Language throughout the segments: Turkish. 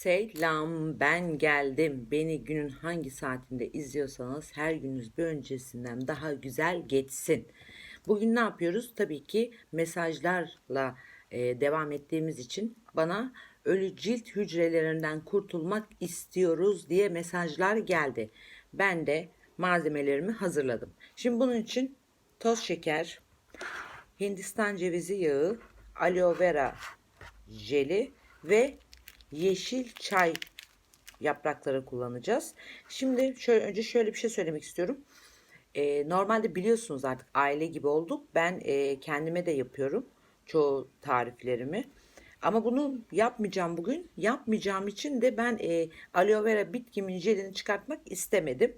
Selam ben geldim. Beni günün hangi saatinde izliyorsanız her gününüz bir öncesinden daha güzel geçsin. Bugün ne yapıyoruz? Tabii ki mesajlarla e, devam ettiğimiz için bana ölü cilt hücrelerinden kurtulmak istiyoruz diye mesajlar geldi. Ben de malzemelerimi hazırladım. Şimdi bunun için toz şeker, Hindistan cevizi yağı, aloe vera jeli ve yeşil çay yaprakları kullanacağız. Şimdi şöyle önce şöyle bir şey söylemek istiyorum. Ee, normalde biliyorsunuz artık aile gibi olduk. Ben e, kendime de yapıyorum çoğu tariflerimi. Ama bunu yapmayacağım bugün. Yapmayacağım için de ben e, aloe vera bitkimin jelini çıkartmak istemedim.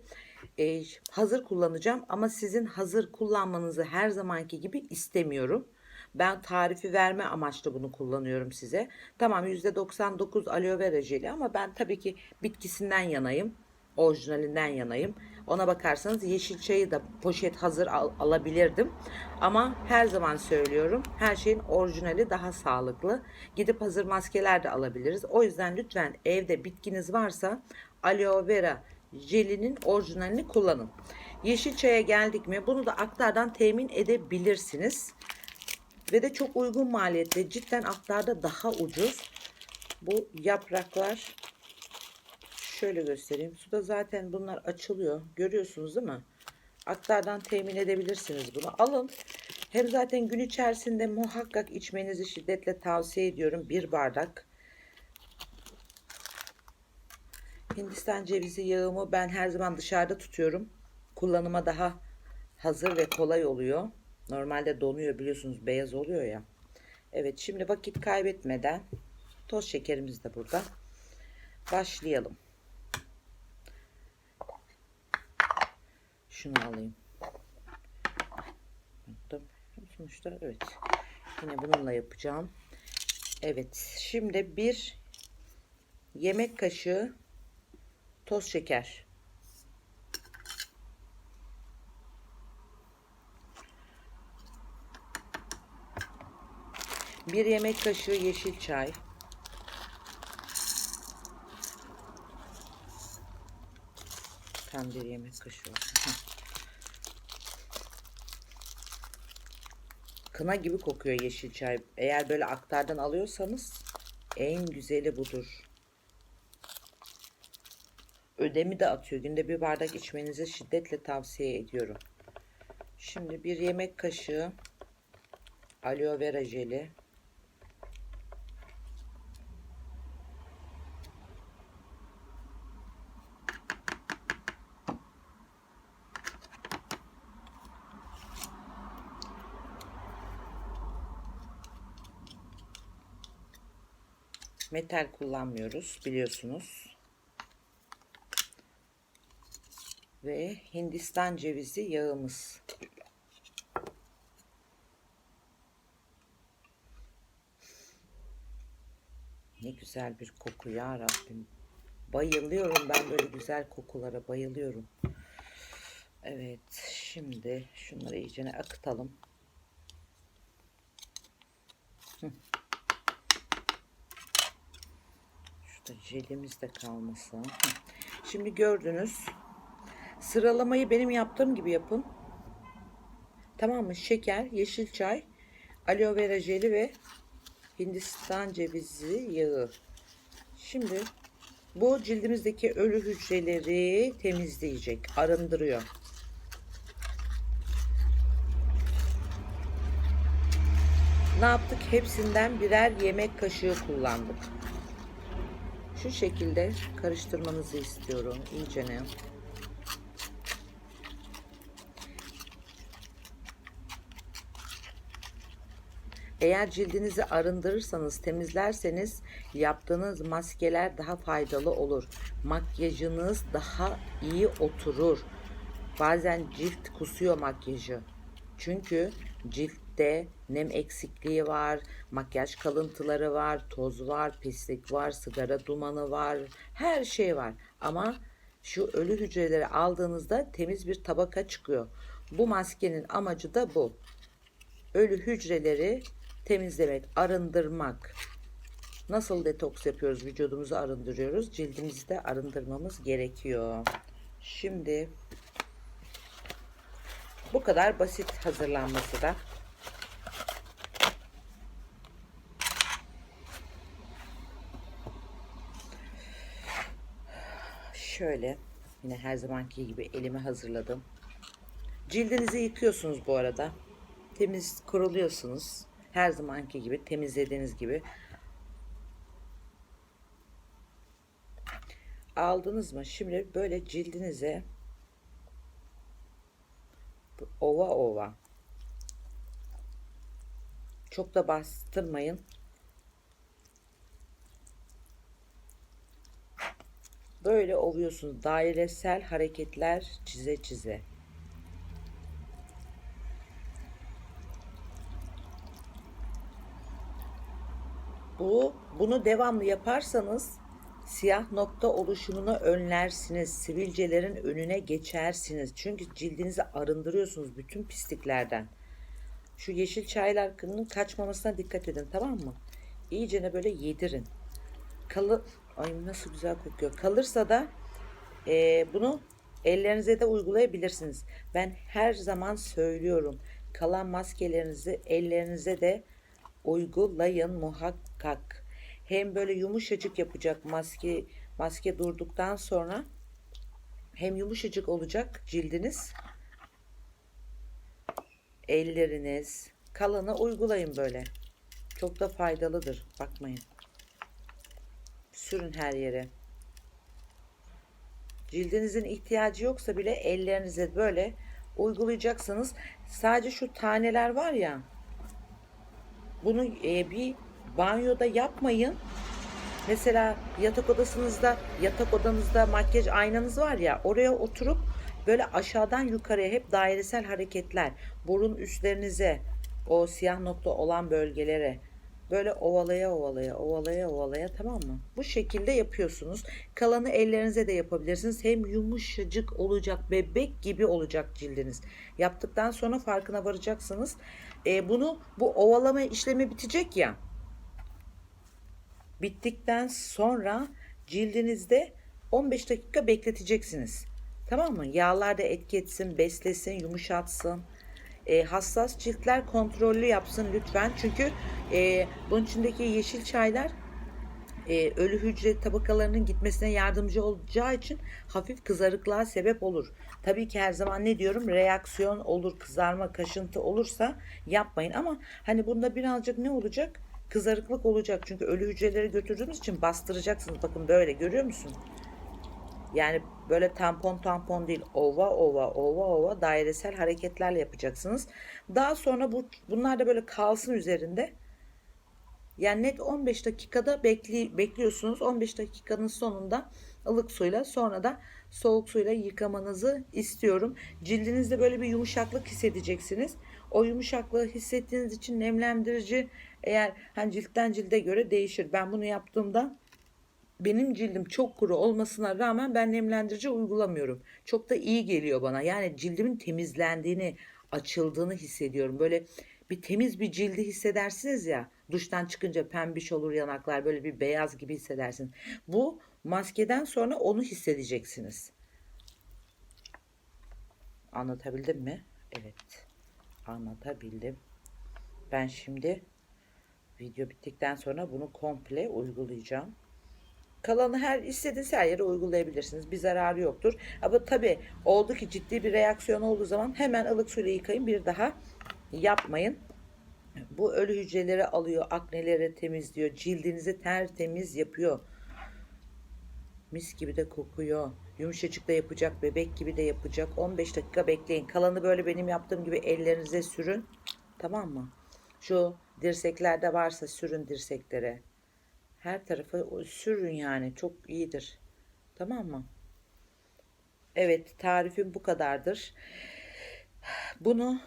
E, hazır kullanacağım ama sizin hazır kullanmanızı her zamanki gibi istemiyorum. Ben tarifi verme amaçlı bunu kullanıyorum size. Tamam %99 aloe vera jeli ama ben tabii ki bitkisinden yanayım. Orijinalinden yanayım. Ona bakarsanız yeşil çayı da poşet hazır al- alabilirdim. Ama her zaman söylüyorum her şeyin orijinali daha sağlıklı. Gidip hazır maskeler de alabiliriz. O yüzden lütfen evde bitkiniz varsa aloe vera jelinin orijinalini kullanın. Yeşil çaya geldik mi bunu da aktardan temin edebilirsiniz. Ve de çok uygun maliyette. Cidden aktarda daha ucuz. Bu yapraklar şöyle göstereyim. Suda zaten bunlar açılıyor. Görüyorsunuz değil mi? Aktardan temin edebilirsiniz bunu. Alın. Hem zaten gün içerisinde muhakkak içmenizi şiddetle tavsiye ediyorum. Bir bardak. Hindistan cevizi yağımı ben her zaman dışarıda tutuyorum. Kullanıma daha hazır ve kolay oluyor. Normalde donuyor biliyorsunuz beyaz oluyor ya. Evet şimdi vakit kaybetmeden toz şekerimiz de burada. Başlayalım. Şunu alayım. Sonuçta evet. Yine bununla yapacağım. Evet. Şimdi bir yemek kaşığı toz şeker. Bir yemek kaşığı yeşil çay. Tam bir yemek kaşığı. Kına gibi kokuyor yeşil çay. Eğer böyle aktardan alıyorsanız en güzeli budur. Ödemi de atıyor. Günde bir bardak içmenizi şiddetle tavsiye ediyorum. Şimdi bir yemek kaşığı aloe vera jeli. Metal kullanmıyoruz biliyorsunuz. Ve Hindistan cevizi yağımız. Ne güzel bir koku ya Rabbim. Bayılıyorum ben böyle güzel kokulara bayılıyorum. Evet şimdi şunları iyicene akıtalım. Jelimiz de kalmasın. Şimdi gördünüz. Sıralamayı benim yaptığım gibi yapın. Tamam mı? Şeker, yeşil çay, aloe vera jeli ve Hindistan cevizi yağı. Şimdi bu cildimizdeki ölü hücreleri temizleyecek, arındırıyor. Ne yaptık? Hepsinden birer yemek kaşığı kullandık. Şu şekilde karıştırmanızı istiyorum iyicene. Eğer cildinizi arındırırsanız, temizlerseniz yaptığınız maskeler daha faydalı olur. Makyajınız daha iyi oturur. Bazen cilt kusuyor makyajı. Çünkü ciltte nem eksikliği var, makyaj kalıntıları var, toz var, pislik var, sigara dumanı var, her şey var. Ama şu ölü hücreleri aldığınızda temiz bir tabaka çıkıyor. Bu maskenin amacı da bu ölü hücreleri temizlemek, arındırmak. Nasıl detoks yapıyoruz? Vücudumuzu arındırıyoruz. Cildimizi de arındırmamız gerekiyor. Şimdi bu kadar basit hazırlanması da. Şöyle yine her zamanki gibi elime hazırladım. Cildinizi yıkıyorsunuz bu arada. Temiz kuruluyorsunuz. Her zamanki gibi temizlediğiniz gibi. Aldınız mı? Şimdi böyle cildinize ova ova. Çok da bastırmayın. Böyle ovuyorsunuz. Dairesel hareketler çize çize. Bu bunu devamlı yaparsanız siyah nokta oluşumunu önlersiniz. Sivilcelerin önüne geçersiniz. Çünkü cildinizi arındırıyorsunuz bütün pisliklerden. Şu yeşil çayların kaçmamasına dikkat edin tamam mı? İyicene böyle yedirin. Kalı ay nasıl güzel kokuyor. Kalırsa da e, bunu ellerinize de uygulayabilirsiniz. Ben her zaman söylüyorum. Kalan maskelerinizi ellerinize de uygulayın muhakkak. Hem böyle yumuşacık yapacak maske maske durduktan sonra hem yumuşacık olacak cildiniz. Elleriniz kalanı uygulayın böyle. Çok da faydalıdır. Bakmayın. Sürün her yere. Cildinizin ihtiyacı yoksa bile ellerinize böyle uygulayacaksınız. Sadece şu taneler var ya bunu e, bir banyoda yapmayın. Mesela yatak odasınızda, yatak odanızda makyaj aynanız var ya oraya oturup böyle aşağıdan yukarıya hep dairesel hareketler. Burun üstlerinize, o siyah nokta olan bölgelere böyle ovalaya ovalaya ovalaya ovalaya tamam mı? Bu şekilde yapıyorsunuz. Kalanı ellerinize de yapabilirsiniz. Hem yumuşacık olacak, bebek gibi olacak cildiniz. Yaptıktan sonra farkına varacaksınız. E, bunu bu ovalama işlemi bitecek ya. Bittikten sonra cildinizde 15 dakika bekleteceksiniz. Tamam mı? Yağlar da etki etsin, beslesin, yumuşatsın. E, hassas ciltler kontrollü yapsın lütfen. Çünkü e, bunun içindeki yeşil çaylar e, ölü hücre tabakalarının gitmesine yardımcı olacağı için hafif kızarıklığa sebep olur. Tabii ki her zaman ne diyorum reaksiyon olur, kızarma, kaşıntı olursa yapmayın ama hani bunda birazcık ne olacak? Kızarıklık olacak çünkü ölü hücreleri götürdüğümüz için bastıracaksınız. Bakın böyle görüyor musun? Yani böyle tampon tampon değil ova ova ova ova dairesel hareketlerle yapacaksınız. Daha sonra bu bunlar da böyle kalsın üzerinde. Yani net 15 dakikada bekli, bekliyorsunuz. 15 dakikanın sonunda ılık suyla sonra da soğuk suyla yıkamanızı istiyorum. Cildinizde böyle bir yumuşaklık hissedeceksiniz. O yumuşaklığı hissettiğiniz için nemlendirici eğer hani ciltten cilde göre değişir. Ben bunu yaptığımda benim cildim çok kuru olmasına rağmen ben nemlendirici uygulamıyorum. Çok da iyi geliyor bana. Yani cildimin temizlendiğini, açıldığını hissediyorum. Böyle bir temiz bir cildi hissedersiniz ya. Duştan çıkınca pembiş olur yanaklar böyle bir beyaz gibi hissedersiniz. Bu maskeden sonra onu hissedeceksiniz. Anlatabildim mi? Evet. Anlatabildim. Ben şimdi video bittikten sonra bunu komple uygulayacağım. Kalanı her istediğiniz her yere uygulayabilirsiniz. Bir zararı yoktur. Ama tabi oldu ki ciddi bir reaksiyon olduğu zaman hemen ılık suyla yıkayın. Bir daha yapmayın. Bu ölü hücreleri alıyor, akneleri temizliyor, cildinizi tertemiz yapıyor. Mis gibi de kokuyor. Yumuşacık da yapacak, bebek gibi de yapacak. 15 dakika bekleyin. Kalanı böyle benim yaptığım gibi ellerinize sürün. Tamam mı? Şu dirseklerde varsa sürün dirseklere. Her tarafı sürün yani. Çok iyidir. Tamam mı? Evet tarifim bu kadardır. Bunu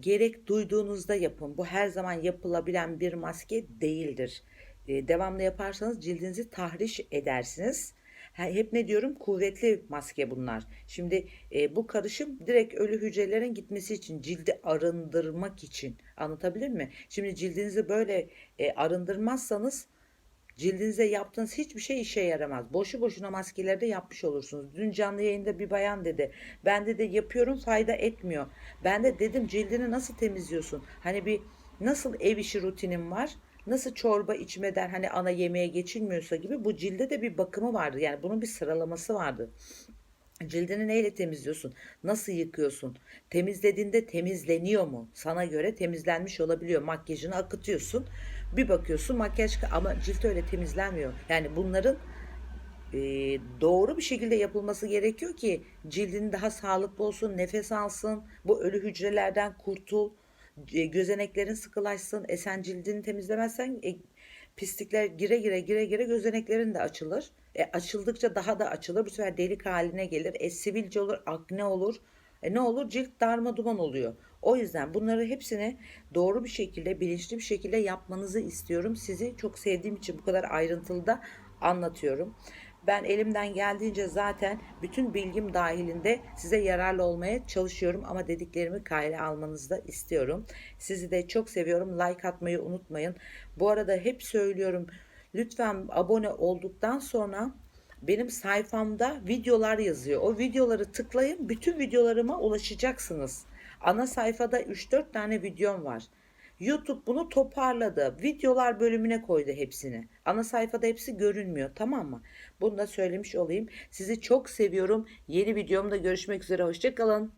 gerek duyduğunuzda yapın. Bu her zaman yapılabilen bir maske değildir. E, devamlı yaparsanız cildinizi tahriş edersiniz. Hep ne diyorum? Kuvvetli maske bunlar. Şimdi e, bu karışım direkt ölü hücrelerin gitmesi için, cildi arındırmak için. Anlatabilir mi? Şimdi cildinizi böyle e, arındırmazsanız Cildinize yaptığınız hiçbir şey işe yaramaz. Boşu boşuna maskeleri de yapmış olursunuz. Dün canlı yayında bir bayan dedi. Ben de yapıyorum fayda etmiyor. Ben de dedim cildini nasıl temizliyorsun? Hani bir nasıl ev işi rutinim var? Nasıl çorba içmeden hani ana yemeğe geçilmiyorsa gibi bu cilde de bir bakımı vardı. Yani bunun bir sıralaması vardı. Cildini neyle temizliyorsun? Nasıl yıkıyorsun? Temizlediğinde temizleniyor mu? Sana göre temizlenmiş olabiliyor. Makyajını akıtıyorsun. Bir bakıyorsun makyaj ama cilt öyle temizlenmiyor. Yani bunların e, doğru bir şekilde yapılması gerekiyor ki cildin daha sağlıklı olsun, nefes alsın, bu ölü hücrelerden kurtul, e, gözeneklerin sıkılaşsın. E sen cildini temizlemezsen e, pislikler gire gire gire gire gözeneklerin de açılır. E, açıldıkça daha da açılır. Bu sefer delik haline gelir. E, sivilce olur, akne olur. E, ne olur? Cilt darma duman oluyor. O yüzden bunları hepsini doğru bir şekilde, bilinçli bir şekilde yapmanızı istiyorum. Sizi çok sevdiğim için bu kadar ayrıntılı da anlatıyorum. Ben elimden geldiğince zaten bütün bilgim dahilinde size yararlı olmaya çalışıyorum ama dediklerimi kayda almanızı da istiyorum. Sizi de çok seviyorum. Like atmayı unutmayın. Bu arada hep söylüyorum. Lütfen abone olduktan sonra benim sayfamda videolar yazıyor. O videoları tıklayın. Bütün videolarıma ulaşacaksınız. Ana sayfada 3-4 tane videom var. YouTube bunu toparladı. Videolar bölümüne koydu hepsini. Ana sayfada hepsi görünmüyor tamam mı? Bunu da söylemiş olayım. Sizi çok seviyorum. Yeni videomda görüşmek üzere. Hoşçakalın.